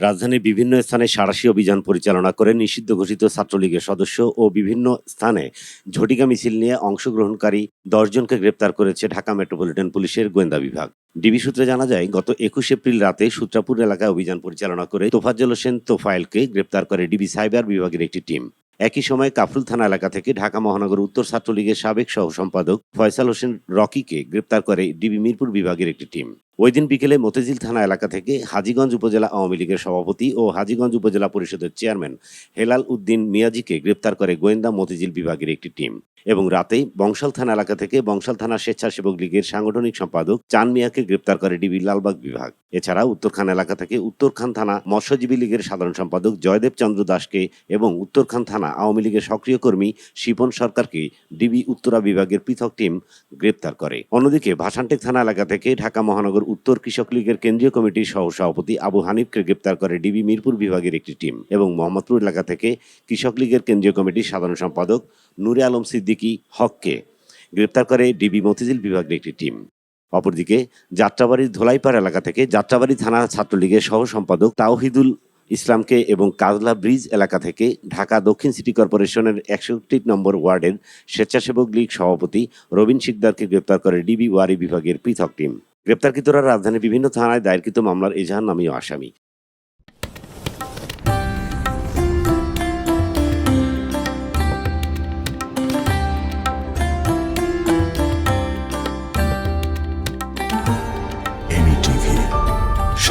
রাজধানীর বিভিন্ন স্থানে সাঁড়াশি অভিযান পরিচালনা করে নিষিদ্ধ ঘোষিত ছাত্রলীগের সদস্য ও বিভিন্ন স্থানে ঝটিকা মিছিল নিয়ে অংশগ্রহণকারী দশজনকে গ্রেপ্তার করেছে ঢাকা মেট্রোপলিটন পুলিশের গোয়েন্দা বিভাগ। ডিবি সূত্রে জানা যায়, গত একুশ এপ্রিল রাতে সূত্রাপুর এলাকায় অভিযান পরিচালনা করে তোফাজ্জল হোসেন তোফায়েলকে গ্রেপ্তার করে ডিবি সাইবার বিভাগের একটি টিম। একই সময় কাফরুল থানা এলাকা থেকে ঢাকা মহানগর উত্তর ছাত্রলীগের সাবেক সহ সম্পাদক ফয়সাল হোসেন রকিকে গ্রেপ্তার করে ডিবি মিরপুর বিভাগের একটি টিম। ওই দিন বিকেলে মতিঝিল থানা এলাকা থেকে হাজিগঞ্জ উপজেলা আওয়ামী লীগের সভাপতি ও হাজীগঞ্জ উপজেলা পরিষদের চেয়ারম্যান হেলাল উদ্দিন মিয়াজিকে গ্রেপ্তার করে গোয়েন্দা মতিঝিল বিভাগের একটি টিম। এবং রাতেই বংশাল থানা এলাকা থেকে বংশাল থানা স্বেচ্ছাসেবক লীগের সাংগঠনিক সম্পাদক চান মিয়াকে গ্রেপ্তার করে ডিবি লালবাগ বিভাগ। এছাড়া উত্তরখান এলাকা থেকে উত্তরখান থানা মৎস্যজীবী লীগের সাধারণ সম্পাদক জয়দেব চন্দ্র দাসকে এবং উত্তরখান থানা আওয়ামী লীগের সক্রিয় কর্মী শিপন সরকারকে ডিবি উত্তরা বিভাগের পৃথক টিম গ্রেপ্তার করে। অন্যদিকে ভাসানটেক থানা এলাকা থেকে ঢাকা মহানগর উত্তর কৃষক লীগের কেন্দ্রীয় কমিটির সহ সভাপতি আবু হানিফকে গ্রেপ্তার করে ডিবি মিরপুর বিভাগের একটি টিম এবং মোহাম্মদপুর এলাকা থেকে কৃষক লীগের কেন্দ্রীয় কমিটির সাধারণ সম্পাদক নুরে আলম সিদ্দিকী হককে গ্রেপ্তার করে ডিবি মতিঝিল বিভাগের একটি টিম। অপরদিকে যাত্রাবাড়ির ধোলাইপাড় এলাকা থেকে যাত্রাবাড়ি থানা ছাত্রলীগের সহ সম্পাদক তাওহিদুল ইসলামকে এবং কাজলা ব্রিজ এলাকা থেকে ঢাকা দক্ষিণ সিটি কর্পোরেশনের একষট্টি নম্বর ওয়ার্ডের স্বেচ্ছাসেবক লীগ সভাপতি রবীন শিকদারকে গ্রেপ্তার করে ডিবি ওয়ারি বিভাগের পৃথক টিম। গ্রেপ্তারকৃতরা রাজধানীর বিভিন্ন থানায় দায়েরকৃত মামলার এজাহার নামীয় আসামি।